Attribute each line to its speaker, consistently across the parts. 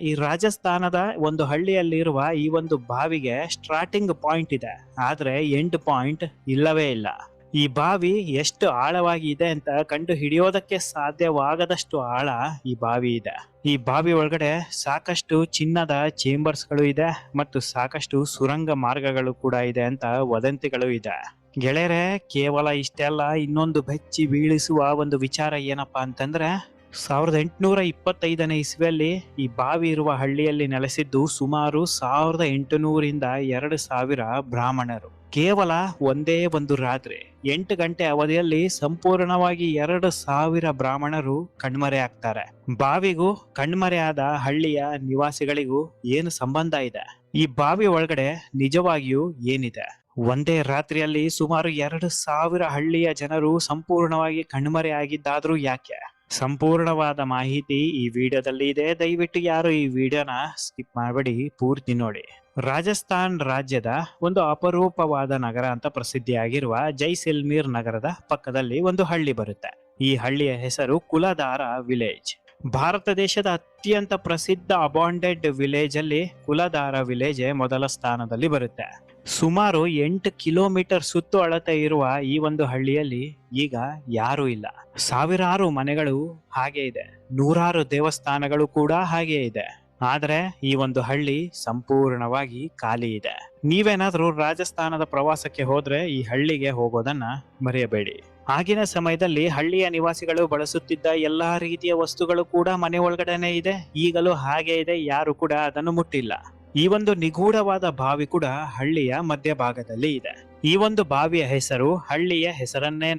Speaker 1: ಈ ರಾಜಸ್ಥಾನದ ಒಂದು ಹಳ್ಳಿಯಲ್ಲಿರುವ ಈ ಒಂದು ಬಾವಿಗೆ ಸ್ಟಾರ್ಟಿಂಗ್ ಪಾಯಿಂಟ್ ಇದೆ. ಆದ್ರೆ ಎಂಡ್ ಪಾಯಿಂಟ್ ಇಲ್ಲವೇ ಇಲ್ಲ. ಈ ಬಾವಿ ಎಷ್ಟು ಆಳವಾಗಿ ಇದೆ ಅಂತ ಕಂಡು ಹಿಡಿಯೋದಕ್ಕೆ ಸಾಧ್ಯವಾಗದಷ್ಟು ಆಳ ಈ ಬಾವಿ ಇದೆ. ಈ ಬಾವಿ ಒಳಗಡೆ ಸಾಕಷ್ಟು ಚಿನ್ನದ ಚೇಂಬರ್ಸ್ಗಳು ಇದೆ ಮತ್ತು ಸಾಕಷ್ಟು ಸುರಂಗ ಮಾರ್ಗಗಳು ಕೂಡ ಇದೆ ಅಂತ ವದಂತಿಗಳು ಇದೆ. ಗೆಳೆಯರೆ, ಕೇವಲ ಇಷ್ಟೆಲ್ಲ ಇನ್ನೊಂದು ಬೆಚ್ಚಿ ಬೀಳಿಸುವ ಒಂದು ವಿಚಾರ ಏನಪ್ಪಾ ಅಂತಂದ್ರೆ ಸಾವಿರದ ಎಂಟುನೂರ ಇಪ್ಪತ್ತೈದನೇ ಇಸ್ವಿಯಲ್ಲಿ ಈ ಬಾವಿ ಇರುವ ಹಳ್ಳಿಯಲ್ಲಿ ನೆಲೆಸಿದ್ದು ಸುಮಾರು ಸಾವಿರದ ಎಂಟುನೂರಿಂದ ಎರಡು ಸಾವಿರ ಬ್ರಾಹ್ಮಣರು. ಕೇವಲ ಒಂದೇ ಒಂದು ರಾತ್ರಿ, ಎಂಟು ಗಂಟೆ ಅವಧಿಯಲ್ಲಿ ಸಂಪೂರ್ಣವಾಗಿ ಎರಡು ಸಾವಿರ ಬ್ರಾಹ್ಮಣರು ಕಣ್ಮರೆ ಆಗ್ತಾರೆ. ಬಾವಿಗೂ ಕಣ್ಮರೆಯಾದ ಹಳ್ಳಿಯ ನಿವಾಸಿಗಳಿಗೂ ಏನು ಸಂಬಂಧ ಇದೆ? ಈ ಬಾವಿ ಒಳಗಡೆ ನಿಜವಾಗಿಯೂ ಏನಿದೆ? ಒಂದೇ ರಾತ್ರಿಯಲ್ಲಿ ಸುಮಾರು ಎರಡು ಸಾವಿರ ಹಳ್ಳಿಯ ಜನರು ಸಂಪೂರ್ಣವಾಗಿ ಕಣ್ಮರೆ ಆಗಿದ್ದಾದ್ರೂ ಯಾಕೆ? ಸಂಪೂರ್ಣವಾದ ಮಾಹಿತಿ ಈ ವಿಡಿಯೋದಲ್ಲಿ ಇದೆ. ದಯವಿಟ್ಟು ಯಾರು ಈ ವಿಡಿಯೋನ ಸ್ಕಿಪ್ ಮಾಡಬೇಡಿ, ಪೂರ್ತಿ ನೋಡಿ. ರಾಜಸ್ಥಾನ್ ರಾಜ್ಯದ ಒಂದು ಅಪರೂಪವಾದ ನಗರ ಅಂತ ಪ್ರಸಿದ್ಧಿಯಾಗಿರುವ ಜೈಸಲ್ಮೀರ್ ನಗರದ ಪಕ್ಕದಲ್ಲಿ ಒಂದು ಹಳ್ಳಿ ಬರುತ್ತೆ. ಈ ಹಳ್ಳಿಯ ಹೆಸರು ಕುಲಧಾರ ವಿಲೇಜ್. ಭಾರತ ದೇಶದ ಅತ್ಯಂತ ಪ್ರಸಿದ್ಧ ಅಬಾಂಡೆಡ್ ವಿಲೇಜ್ ಅಲ್ಲಿ ಕುಲಧಾರ ವಿಲೇಜ್ ಮೊದಲ ಸ್ಥಾನದಲ್ಲಿ ಬರುತ್ತೆ. ಸುಮಾರು ಎಂಟು ಕಿಲೋಮೀಟರ್ ಸುತ್ತು ಅಳತೆ ಇರುವ ಈ ಒಂದು ಹಳ್ಳಿಯಲ್ಲಿ ಈಗ ಯಾರೂ ಇಲ್ಲ. ಸಾವಿರಾರು ಮನೆಗಳು ಹಾಗೆ ಇದೆ. ನೂರಾರು ದೇವಸ್ಥಾನಗಳು ಕೂಡ ಹಾಗೆ ಇದೆ. ಆದರೆ ಈ ಒಂದು ಹಳ್ಳಿ ಸಂಪೂರ್ಣವಾಗಿ ಖಾಲಿ ಇದೆ. ನೀವೇನಾದ್ರೂ ರಾಜಸ್ಥಾನದ ಪ್ರವಾಸಕ್ಕೆ ಹೋದ್ರೆ ಈ ಹಳ್ಳಿಗೆ ಹೋಗೋದನ್ನ ಮರೆಯಬೇಡಿ. ಆಗಿನ ಸಮಯದಲ್ಲಿ ಹಳ್ಳಿಯ ನಿವಾಸಿಗಳು ಬಳಸುತ್ತಿದ್ದ ಎಲ್ಲಾ ರೀತಿಯ ವಸ್ತುಗಳು ಕೂಡ ಮನೆ ಒಳಗಡೆನೆ ಇದೆ. ಈಗಲೂ ಹಾಗೆ ಇದೆ. ಯಾರು ಕೂಡ ಅದನ್ನು ಮುಟ್ಟಿಲ್ಲ. ಈ ಒಂದು ನಿಗೂಢವಾದ ಬಾವಿ ಕೂಡ ಹಳ್ಳಿಯ ಮಧ್ಯಭಾಗದಲ್ಲಿ ಇದೆ. ಈ ಒಂದು ಬಾವಿಯ ಹೆಸರು ಹಳ್ಳಿಯ ಹೆಸರನ್ನೇ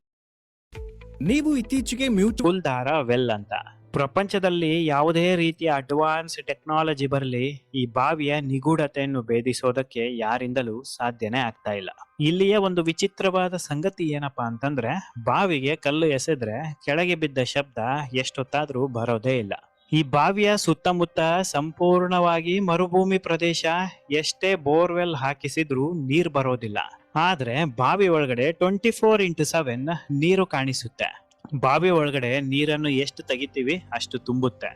Speaker 2: ನೀವು ಇತ್ತೀಚೆಗೆ ಮ್ಯೂಚುವಲ್
Speaker 1: ದಾರ ವೆಲ್ ಅಂತ. ಪ್ರಪಂಚದಲ್ಲಿ ಯಾವುದೇ ರೀತಿಯ ಅಡ್ವಾನ್ಸ್ ಟೆಕ್ನಾಲಜಿ ಬರಲಿ ಈ ಬಾವಿಯ ನಿಗೂಢತೆಯನ್ನು ಭೇದಿಸೋದಕ್ಕೆ ಯಾರಿಂದಲೂ ಸಾಧ್ಯನೇ ಆಗ್ತಾ ಇಲ್ಲ. ಇಲ್ಲಿಯ ಒಂದು ವಿಚಿತ್ರವಾದ ಸಂಗತಿ ಏನಪ್ಪಾ ಅಂತಂದ್ರೆ ಬಾವಿಗೆ ಕಲ್ಲು ಎಸೆದ್ರೆ ಕೆಳಗೆ ಬಿದ್ದ ಶಬ್ದ ಎಷ್ಟೊತ್ತಾದ್ರೂ ಬರೋದೇ ಇಲ್ಲ. ಈ ಬಾವಿಯ ಸುತ್ತಮುತ್ತ ಸಂಪೂರ್ಣವಾಗಿ ಮರುಭೂಮಿ ಪ್ರದೇಶ ಎಷ್ಟೇ ಬೋರ್ವೆಲ್ ಹಾಕಿಸಿದ್ರೂ ನೀರು ಬರೋದಿಲ್ಲ. ಆದ್ರೆ ಬಾವಿ ಒಳಗಡೆ ಟ್ವೆಂಟಿ ಫೋರ್ ಇಂಟು ಸೆವೆನ್ ನೀರು ಕಾಣಿಸುತ್ತೆ. ಬಾವಿ ಒಳಗಡೆ ನೀರನ್ನು ಎಷ್ಟು ತೆಗಿತೀವಿ ಅಷ್ಟು ತುಂಬುತ್ತೆ.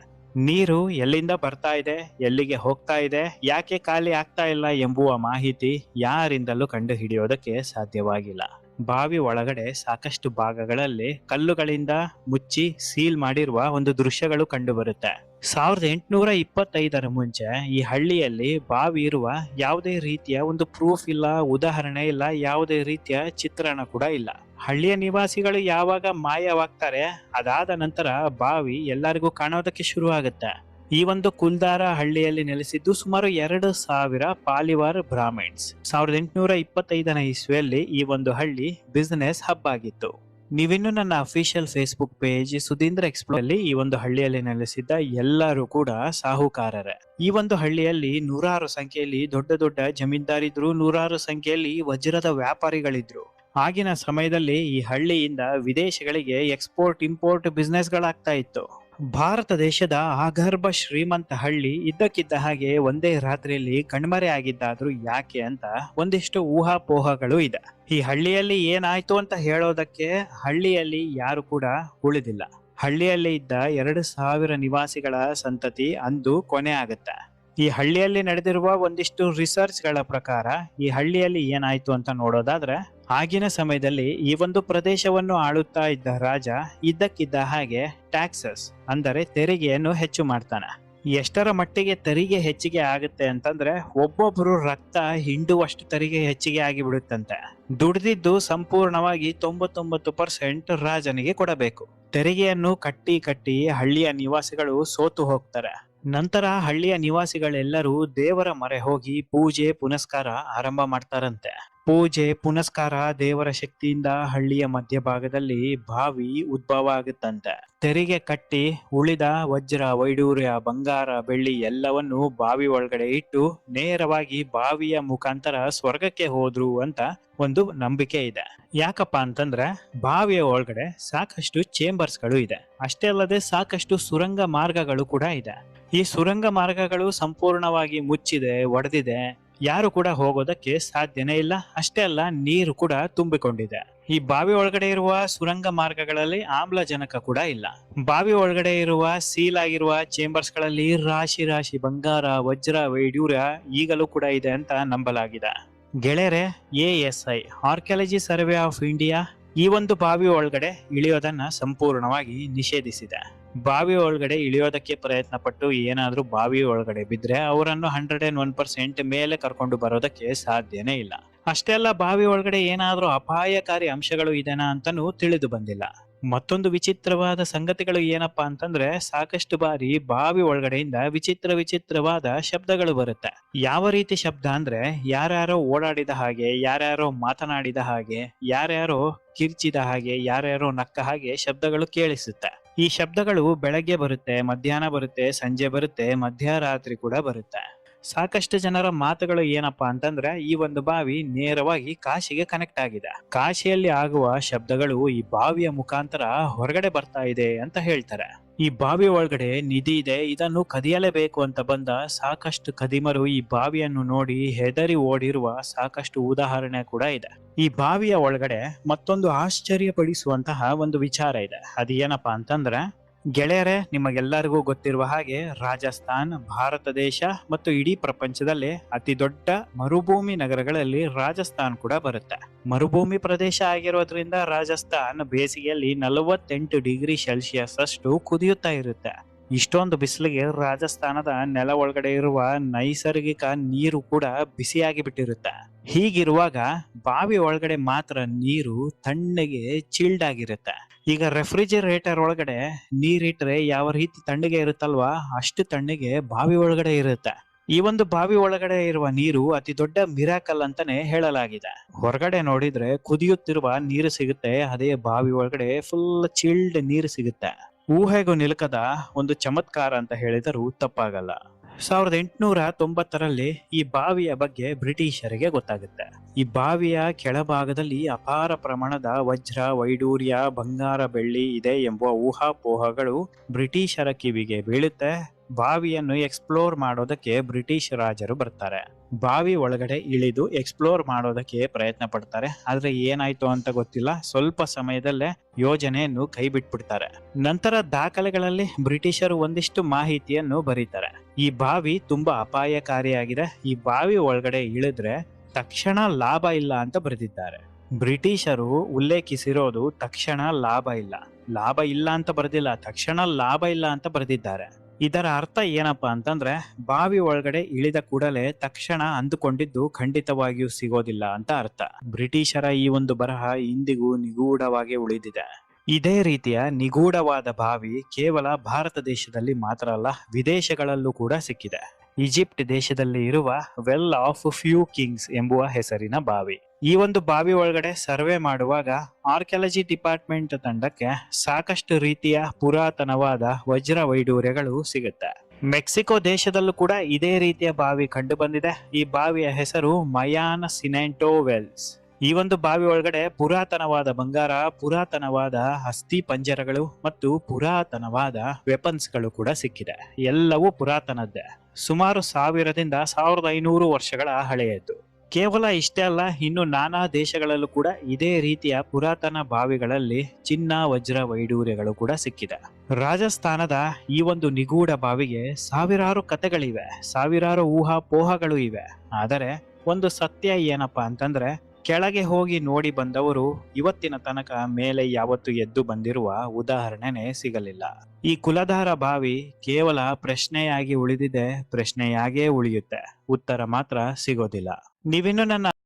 Speaker 1: ನೀರು ಎಲ್ಲಿಂದ ಬರ್ತಾ ಇದೆ, ಎಲ್ಲಿಗೆ ಹೋಗ್ತಾ ಇದೆ, ಯಾಕೆ ಖಾಲಿ ಆಗ್ತಾ ಇಲ್ಲ ಎಂಬುವ ಮಾಹಿತಿ ಯಾರಿಂದಲೂ ಕಂಡು ಹಿಡಿಯೋದಕ್ಕೆ ಸಾಧ್ಯವಾಗಿಲ್ಲ. ಬಾವಿ ಒಳಗಡೆ ಸಾಕಷ್ಟು ಭಾಗಗಳಲ್ಲಿ ಕಲ್ಲುಗಳಿಂದ ಮುಚ್ಚಿ ಸೀಲ್ ಮಾಡಿರುವ ಒಂದು ದೃಶ್ಯಗಳು ಕಂಡುಬರುತ್ತೆ. ಸಾವಿರದ ಎಂಟುನೂರ ಇಪ್ಪತ್ತೈದರ ಮುಂಚೆ ಈ ಹಳ್ಳಿಯಲ್ಲಿ ಬಾವಿ ಇರುವ ಯಾವುದೇ ರೀತಿಯ ಒಂದು ಪ್ರೂಫ್ ಇಲ್ಲ, ಉದಾಹರಣೆ ಇಲ್ಲ, ಯಾವುದೇ ರೀತಿಯ ಚಿತ್ರಣ ಕೂಡ ಇಲ್ಲ. ಹಳ್ಳಿಯ ನಿವಾಸಿಗಳು ಯಾವಾಗ ಮಾಯವಾಗ್ತಾರೆ ಅದಾದ ನಂತರ ಬಾವಿ ಎಲ್ಲರಿಗೂ ಕಾಣೋದಕ್ಕೆ ಶುರು ಆಗುತ್ತೆ ಈ ಒಂದು ಕುಲ್ದಾರ ಹಳ್ಳಿಯಲ್ಲಿ ನೆಲೆಸಿದ್ದು ಸುಮಾರು ಎರಡು ಸಾವಿರ ಪಾಲಿವಾರ್ ಬ್ರಾಹ್ಮಿಣ್ಸ್ ಸಾವಿರದ ಎಂಟುನೂರ ಇಪ್ಪತ್ತೈದನೇ ಇಸ್ವಿಯಲ್ಲಿ ಈ ಒಂದು ಹಳ್ಳಿ ಬಿಸ್ನೆಸ್ ಹಬ್ ಆಗಿತ್ತು. ನೀವಿನ್ನು ನನ್ನ official Facebook page Sudheendra explore ಅಲ್ಲಿ ಈ ಒಂದು ಹಳ್ಳಿಯಲ್ಲಿ ನೆಲೆಸಿದ್ದ ಎಲ್ಲರೂ ಕೂಡ ಸಾಹುಕಾರರೇ. ಈ ಒಂದು ಹಳ್ಳಿಯಲ್ಲಿ ನೂರಾರು ಸಂಖ್ಯೆಯಲ್ಲಿ ದೊಡ್ಡ ದೊಡ್ಡ ಜಮೀನ್ದಾರಿದ್ರು, ನೂರಾರು ಸಂಖ್ಯೆಯಲ್ಲಿ ವಜ್ರದ ವ್ಯಾಪಾರಿಗಳಿದ್ರು. ಆಗಿನ ಸಮಯದಲ್ಲಿ ಈ ಹಳ್ಳಿಯಿಂದ ವಿದೇಶಗಳಿಗೆ ಎಕ್ಸ್ಪೋರ್ಟ್ ಇಂಪೋರ್ಟ್ ಬಿಸ್ನೆಸ್ಗಳಾಗ್ತಾ ಇತ್ತು. ಭಾರತ ದೇಶದ ಆಗರ್ಭ ಶ್ರೀಮಂತ ಹಳ್ಳಿ ಇದ್ದಕ್ಕಿದ್ದ ಹಾಗೆ ಒಂದೇ ರಾತ್ರಿಯಲ್ಲಿ ಕಣ್ಮರೆ ಆಗಿದ್ದಾದ್ರೂ ಯಾಕೆ ಅಂತ ಒಂದಿಷ್ಟು ಊಹಾಪೋಹಗಳು ಇದೆ. ಈ ಹಳ್ಳಿಯಲ್ಲಿ ಏನಾಯ್ತು ಅಂತ ಹೇಳೋದಕ್ಕೆ ಹಳ್ಳಿಯಲ್ಲಿ ಯಾರು ಕೂಡ ಉಳಿದಿಲ್ಲ. ಹಳ್ಳಿಯಲ್ಲಿ ಇದ್ದ ಎರಡು ಸಾವಿರ ನಿವಾಸಿಗಳ ಸಂತತಿ ಅಂದು ಕೊನೆ ಆಗುತ್ತೆ. ಈ ಹಳ್ಳಿಯಲ್ಲಿ ನಡೆದಿರುವ ಒಂದಿಷ್ಟು ರಿಸರ್ಚ್ಗಳ ಪ್ರಕಾರ ಈ ಹಳ್ಳಿಯಲ್ಲಿ ಏನಾಯ್ತು ಅಂತ ನೋಡೋದಾದ್ರೆ ಆಗಿನ ಸಮಯದಲ್ಲಿ ಈ ಒಂದು ಪ್ರದೇಶವನ್ನು ಆಳುತ್ತಾ ಇದ್ದ ರಾಜ ಇದ್ದಕ್ಕಿದ್ದ ಹಾಗೆ ಟ್ಯಾಕ್ಸಸ್ ಅಂದರೆ ತೆರಿಗೆಯನ್ನು ಹೆಚ್ಚು ಮಾಡ್ತಾನೆ. ಎಷ್ಟರ ಮಟ್ಟಿಗೆ ತೆರಿಗೆ ಹೆಚ್ಚಿಗೆ ಆಗುತ್ತೆ ಅಂತಂದ್ರೆ ಒಬ್ಬೊಬ್ರು ರಕ್ತ ಹಿಂಡುವಷ್ಟು ತೆರಿಗೆ ಹೆಚ್ಚಿಗೆ ಆಗಿಬಿಡುತ್ತಂತೆ. ದುಡಿದಿದ್ದು ಸಂಪೂರ್ಣವಾಗಿ ತೊಂಬತ್ತೊಂಬತ್ತು ಪರ್ಸೆಂಟ್ ರಾಜನಿಗೆ ಕೊಡಬೇಕು. ತೆರಿಗೆಯನ್ನು ಕಟ್ಟಿ ಕಟ್ಟಿ ಹಳ್ಳಿಯ ನಿವಾಸಿಗಳು ಸೋತು ಹೋಗ್ತಾರೆ. ನಂತರ ಹಳ್ಳಿಯ ನಿವಾಸಿಗಳೆಲ್ಲರೂ ದೇವರ ಮರೆ ಹೋಗಿ ಪೂಜೆ ಪುನಸ್ಕಾರ ಆರಂಭ ಮಾಡ್ತಾರಂತೆ. ಪೂಜೆ ಪುನಸ್ಕಾರ ದೇವರ ಶಕ್ತಿಯಿಂದ ಹಳ್ಳಿಯ ಮಧ್ಯಭಾಗದಲ್ಲಿ ಬಾವಿ ಉದ್ಭವ ಆಗುತ್ತಂತೆ ತೆರಿಗೆ ಕಟ್ಟಿ ಉಳಿದ ವಜ್ರ, ವೈಡೂರ್ಯ, ಬಂಗಾರ, ಬೆಳ್ಳಿ ಎಲ್ಲವನ್ನು ಬಾವಿ ಒಳಗಡೆ ಇಟ್ಟು ನೇರವಾಗಿ ಬಾವಿಯ ಮುಖಾಂತರ ಸ್ವರ್ಗಕ್ಕೆ ಹೋದ್ರು ಅಂತ ಒಂದು ನಂಬಿಕೆ ಇದೆ. ಯಾಕಪ್ಪ ಅಂತಂದ್ರೆ ಬಾವಿಯ ಒಳಗಡೆ ಸಾಕಷ್ಟು ಚೇಂಬರ್ಸ್ಗಳು ಇದೆ. ಅಷ್ಟೇ ಅಲ್ಲದೆ ಸಾಕಷ್ಟು ಸುರಂಗ ಮಾರ್ಗಗಳು ಕೂಡ ಇದೆ. ಈ ಸುರಂಗ ಮಾರ್ಗಗಳು ಸಂಪೂರ್ಣವಾಗಿ ಮುಚ್ಚಿದೆ, ಒಡೆದಿದೆ. ಯಾರು ಕೂಡ ಹೋಗೋದಕ್ಕೆ ಸಾಧ್ಯನೇ ಇಲ್ಲ. ಅಷ್ಟೇ ಅಲ್ಲ, ನೀರು ಕೂಡ ತುಂಬಿಕೊಂಡಿದೆ. ಈ ಬಾವಿ ಒಳಗಡೆ ಇರುವ ಸುರಂಗ ಮಾರ್ಗಗಳಲ್ಲಿ ಆಮ್ಲಜನಕ ಕೂಡ ಇಲ್ಲ. ಬಾವಿ ಒಳಗಡೆ ಇರುವ ಸೀಲ್ ಆಗಿರುವ ಚೇಂಬರ್ಸ್ಗಳಲ್ಲಿ ರಾಶಿ ರಾಶಿ ಬಂಗಾರ, ವಜ್ರ ವೈಡ್ಯೂರ ಈಗಲೂ ಕೂಡ ಇದೆ ಅಂತ ನಂಬಲಾಗಿದೆ. ಗೆಳೆಯರೆ, A S I archaeology survey of India ಈ ಒಂದು ಬಾವಿ ಒಳಗಡೆ ಇಳಿಯೋದನ್ನ ಸಂಪೂರ್ಣವಾಗಿ ನಿಷೇಧಿಸಿದೆ. ಬಾವಿ ಒಳಗಡೆ ಇಳಿಯೋದಕ್ಕೆ ಪ್ರಯತ್ನ ಪಟ್ಟು ಏನಾದರೂ ಬಾವಿ ಒಳಗಡೆ ಬಿದ್ರೆ ಅವರನ್ನು ಹಂಡ್ರೆಡ್ ಅಂಡ್ ಒನ್ ಪರ್ಸೆಂಟ್ ಮೇಲೆ ಕರ್ಕೊಂಡು ಬರೋದಕ್ಕೆ ಸಾಧ್ಯನೇ ಇಲ್ಲ. ಅಷ್ಟೇ ಅಲ್ಲ ಬಾವಿ ಒಳಗಡೆ ಏನಾದರೂ ಅಪಾಯಕಾರಿ ಅಂಶಗಳು ಇದೆನಾ ಅಂತಾನೂ ತಿಳಿದು ಬಂದಿಲ್ಲ. ಮತ್ತೊಂದು ವಿಚಿತ್ರವಾದ ಸಂಗತಿಗಳು ಏನಪ್ಪಾ ಅಂತಂದ್ರೆ ಸಾಕಷ್ಟು ಬಾರಿ ಬಾವಿ ಒಳಗಡೆಯಿಂದ ವಿಚಿತ್ರ ವಿಚಿತ್ರವಾದ ಶಬ್ದಗಳು ಬರುತ್ತೆ. ಯಾವ ರೀತಿ ಶಬ್ದ ಅಂದ್ರೆ ಯಾರ್ಯಾರೋ ಓಡಾಡಿದ ಹಾಗೆ, ಯಾರ್ಯಾರೋ ಮಾತನಾಡಿದ ಹಾಗೆ, ಯಾರ್ಯಾರೋ ಕಿರ್ಚಿದ ಹಾಗೆ, ಯಾರ್ಯಾರೋ ನಕ್ಕ ಹಾಗೆ ಶಬ್ದಗಳು ಕೇಳಿಸುತ್ತೆ. ಈ ಶಬ್ದಗಳು ಬೆಳಗ್ಗೆ ಬರುತ್ತೆ ಮಧ್ಯಾಹ್ನ ಬರುತ್ತೆ ಸಂಜೆ ಬರುತ್ತೆ ಮಧ್ಯರಾತ್ರಿ ಕೂಡ ಬರುತ್ತೆ. ಸಾಕಷ್ಟು ಜನರ ಮಾತುಗಳು ಏನಪ್ಪಾ ಅಂತಂದ್ರೆ, ಈ ಒಂದು ಬಾವಿ ನೇರವಾಗಿ ಕಾಶಿಗೆ ಕನೆಕ್ಟ್ ಆಗಿದೆ. ಕಾಶಿಯಲ್ಲಿ ಆಗುವ ಶಬ್ದಗಳು ಈ ಬಾವಿಯ ಮುಖಾಂತರ ಹೊರಗಡೆ ಬರ್ತಾ ಇದೆ ಅಂತ ಹೇಳ್ತಾರೆ. ಈ ಬಾವಿ ಒಳಗಡೆ ನಿಧಿ ಇದೆ, ಇದನ್ನು ಕದಿಯಲೇಬೇಕು ಅಂತ ಬಂದ ಸಾಕಷ್ಟು ಕದಿಮರು ಈ ಬಾವಿಯನ್ನು ನೋಡಿ ಹೆದರಿ ಓಡಿರುವ ಸಾಕಷ್ಟು ಉದಾಹರಣೆ ಕೂಡ ಇದೆ. ಈ ಬಾವಿಯ ಒಳಗಡೆ ಮತ್ತೊಂದು ಆಶ್ಚರ್ಯಪಡಿಸುವಂತಹ ಒಂದು ವಿಚಾರ ಇದೆ. ಅದು ಏನಪ್ಪಾ ಅಂತಂದ್ರೆ ಗೆಳೆಯರೇ, ನಿಮಗೆಲ್ಲರಿಗೂ ಗೊತ್ತಿರುವ ಹಾಗೆ ರಾಜಸ್ಥಾನ್, ಭಾರತ ದೇಶ ಮತ್ತು ಇಡೀ ಪ್ರಪಂಚದಲ್ಲಿ ಅತಿ ದೊಡ್ಡ ಮರುಭೂಮಿ ನಗರಗಳಲ್ಲಿ ರಾಜಸ್ಥಾನ್ ಕೂಡ ಬರುತ್ತೆ. ಮರುಭೂಮಿ ಪ್ರದೇಶ ಆಗಿರೋದ್ರಿಂದ ರಾಜಸ್ಥಾನ್ ಬೇಸಿಗೆಯಲ್ಲಿ ನಲವತ್ತೆಂಟು ಡಿಗ್ರಿ ಸೆಲ್ಸಿಯಸ್ ಅಷ್ಟು ಕುದಿಯುತ್ತಾ ಇರುತ್ತೆ. ಇಷ್ಟೊಂದು ಬಿಸಿಲಿಗೆ ರಾಜಸ್ಥಾನದ ನೆಲ ಒಳಗಡೆ ಇರುವ ನೈಸರ್ಗಿಕ ನೀರು ಕೂಡ ಬಿಸಿಯಾಗಿ ಬಿಟ್ಟಿರುತ್ತೆ. ಹೀಗಿರುವಾಗ ಬಾವಿ ಒಳಗಡೆ ಮಾತ್ರ ನೀರು ತಣ್ಣಗೆ ಚಿಲ್ಡ್ ಆಗಿರುತ್ತೆ. ಈಗ ರೆಫ್ರಿಜರೇಟರ್ ಒಳಗಡೆ ನೀರಿಟ್ರೆ ಯಾವ ರೀತಿ ತಣ್ಣಗೆ ಇರುತ್ತಲ್ವಾ? ಅಷ್ಟು ತಣ್ಣಗೆ ಬಾವಿ ಒಳಗಡೆ ಇರುತ್ತೆ. ಈ ಒಂದು ಬಾವಿ ಒಳಗಡೆ ಇರುವ ನೀರು ಅತಿ ದೊಡ್ಡ ಮಿರಾಕಲ್ ಅಂತಾನೆ ಹೇಳಲಾಗಿದೆ. ಹೊರಗಡೆ ನೋಡಿದ್ರೆ ಕುದಿಯುತ್ತಿರುವ ನೀರು ಸಿಗುತ್ತೆ, ಅದೇ ಬಾವಿ ಒಳಗಡೆ ಫುಲ್ ಚಿಲ್ಡ್ ನೀರು ಸಿಗುತ್ತೆ. ಊಹೆಗೂ ನಿಲುಕದ ಒಂದು ಚಮತ್ಕಾರ ಅಂತ ಹೇಳಿದರೂ ತಪ್ಪಾಗಲ್ಲ. ಸಾವಿರದ ಎಂಟುನೂರ ತೊಂಬತ್ತರಲ್ಲಿ ಈ ಬಾವಿಯ ಬಗ್ಗೆ ಬ್ರಿಟಿಷರಿಗೆ ಗೊತ್ತಾಗುತ್ತೆ. ಈ ಬಾವಿಯ ಕೆಳಭಾಗದಲ್ಲಿ ಅಪಾರ ಪ್ರಮಾಣದ ವಜ್ರ, ವೈಡೂರ್ಯ, ಬಂಗಾರ ಬೆಳ್ಳಿ ಇದೆ ಎಂಬ ಊಹಾಪೋಹಗಳು ಬ್ರಿಟಿಷರ ಕಿವಿಗೆ ಬೀಳುತ್ತೆ. ಬಾವಿಯನ್ನು ಎಕ್ಸ್ಪ್ಲೋರ್ ಮಾಡೋದಕ್ಕೆ ಬ್ರಿಟಿಷ್ ರಾಜರು ಬರ್ತಾರೆ. ಬಾವಿ ಒಳಗಡೆ ಇಳಿದು ಎಕ್ಸ್ಪ್ಲೋರ್ ಮಾಡೋದಕ್ಕೆ ಪ್ರಯತ್ನ ಪಡ್ತಾರೆ. ಆದ್ರೆ ಏನಾಯ್ತು ಅಂತ ಗೊತ್ತಿಲ್ಲ. ಸ್ವಲ್ಪ ಸಮಯದಲ್ಲೇ ಯೋಜನೆಯನ್ನು ಕೈ ಬಿಟ್ಬಿಡ್ತಾರೆ. ನಂತರ ದಾಖಲೆಗಳಲ್ಲಿ ಬ್ರಿಟಿಷರು ಒಂದಿಷ್ಟು ಮಾಹಿತಿಯನ್ನು ಬರೀತಾರೆ. ಈ ಬಾವಿ ತುಂಬಾ ಅಪಾಯಕಾರಿಯಾಗಿದೆ. ಈ ಬಾವಿ ಒಳಗಡೆ ಇಳಿದ್ರೆ ತಕ್ಷಣ ಲಾಭ ಇಲ್ಲ ಅಂತ ಬರೆದಿದ್ದಾರೆ. ಬ್ರಿಟಿಷರು ಉಲ್ಲೇಖಿಸಿರೋದು ತಕ್ಷಣ ಲಾಭ ಇಲ್ಲ. ಲಾಭ ಇಲ್ಲ ಅಂತ ಬರೆದಿಲ್ಲ, ತಕ್ಷಣ ಲಾಭ ಇಲ್ಲ ಅಂತ ಬರೆದಿದ್ದಾರೆ. ಇದರ ಅರ್ಥ ಏನಪ್ಪಾ ಅಂತಂದ್ರೆ ಬಾವಿ ಒಳಗಡೆ ಇಳಿದ ಕೂಡಲೇ ತಕ್ಷಣ ಅಂದುಕೊಂಡಿದ್ದು ಖಂಡಿತವಾಗಿಯೂ ಸಿಗೋದಿಲ್ಲ ಅಂತ ಅರ್ಥ. ಬ್ರಿಟಿಷರ ಈ ಒಂದು ಬರಹ ಇಂದಿಗೂ ನಿಗೂಢವಾಗಿ ಉಳಿದಿದೆ. ಇದೇ ರೀತಿಯ ನಿಗೂಢವಾದ ಬಾವಿ ಕೇವಲ ಭಾರತ ದೇಶದಲ್ಲಿ ಮಾತ್ರ ಅಲ್ಲ, ವಿದೇಶಗಳಲ್ಲೂ ಕೂಡ ಸಿಕ್ಕಿದೆ. ಈಜಿಪ್ಟ್ ದೇಶದಲ್ಲಿ ಇರುವ ವೆಲ್ ಆಫ್ ಫ್ಯೂ ಕಿಂಗ್ಸ್ ಎಂಬುವ ಹೆಸರಿನ ಬಾವಿ. ಈ ಒಂದು ಬಾವಿ ಒಳಗಡೆ ಸರ್ವೆ ಮಾಡುವಾಗ ಆರ್ಕಿಯಾಲಜಿ ಡಿಪಾರ್ಟ್ಮೆಂಟ್ ತಂಡಕ್ಕೆ ಸಾಕಷ್ಟು ರೀತಿಯ ಪುರಾತನವಾದ ವಜ್ರ ವೈಡೂರ್ಯಗಳು ಸಿಗುತ್ತೆ. ಮೆಕ್ಸಿಕೋ ದೇಶದಲ್ಲೂ ಕೂಡ ಇದೇ ರೀತಿಯ ಬಾವಿ ಕಂಡು ಬಂದಿದೆ ಈ ಬಾವಿಯ ಹೆಸರು ಮಯಾನ್ ಸಿನೆಂಟೋ ವೆಲ್ಸ್. ಈ ಒಂದು ಬಾವಿ ಒಳಗಡೆ ಪುರಾತನವಾದ ಬಂಗಾರ, ಪುರಾತನವಾದ ಅಸ್ಥಿ ಪಂಜರಗಳು ಮತ್ತು ಪುರಾತನವಾದ ವೆಪನ್ಸ್ಗಳು ಕೂಡ ಸಿಕ್ಕಿದೆ. ಎಲ್ಲವೂ ಪುರಾತನದ್ದೇ. ಸುಮಾರು ಸಾವಿರದಿಂದ ಸಾವಿರದ ಐನೂರು ವರ್ಷಗಳ ಹಳೆಯದ್ದು ಕೇವಲ ಇಷ್ಟೇ ಅಲ್ಲ, ಇನ್ನು ನಾನಾ ದೇಶಗಳಲ್ಲೂ ಕೂಡ ಇದೇ ರೀತಿಯ ಪುರಾತನ ಬಾವಿಗಳಲ್ಲಿ ಚಿನ್ನ, ವಜ್ರ, ವೈಡೂರ್ಯಗಳು ಕೂಡ ಸಿಕ್ಕಿದೆ. ರಾಜಸ್ಥಾನದ ಈ ಒಂದು ನಿಗೂಢ ಬಾವಿಗೆ ಸಾವಿರಾರು ಕಥೆಗಳಿವೆ, ಸಾವಿರಾರು ಊಹಾಪೋಹಗಳು ಇವೆ. ಆದರೆ ಒಂದು ಸತ್ಯ ಏನಪ್ಪಾ ಅಂತಂದ್ರೆ ಕೆಳಗೆ ಹೋಗಿ ನೋಡಿ ಬಂದವರು ಇವತ್ತಿನ ತನಕ ಮೇಲೆ ಯಾವತ್ತು ಎದ್ದು ಬಂದಿರುವ ಉದಾಹರಣೆನೇ ಸಿಗಲಿಲ್ಲ. ಈ ಕುಲಧಾರ ಬಾವಿ ಕೇವಲ ಪ್ರಶ್ನೆಯಾಗಿ ಉಳಿದಿದೆ, ಪ್ರಶ್ನೆಯಾಗೇ ಉಳಿಯುತ್ತೆ. ಉತ್ತರ ಮಾತ್ರ ಸಿಗೋದಿಲ್ಲ. ನೀವಿನ್ನು ನನ್ನ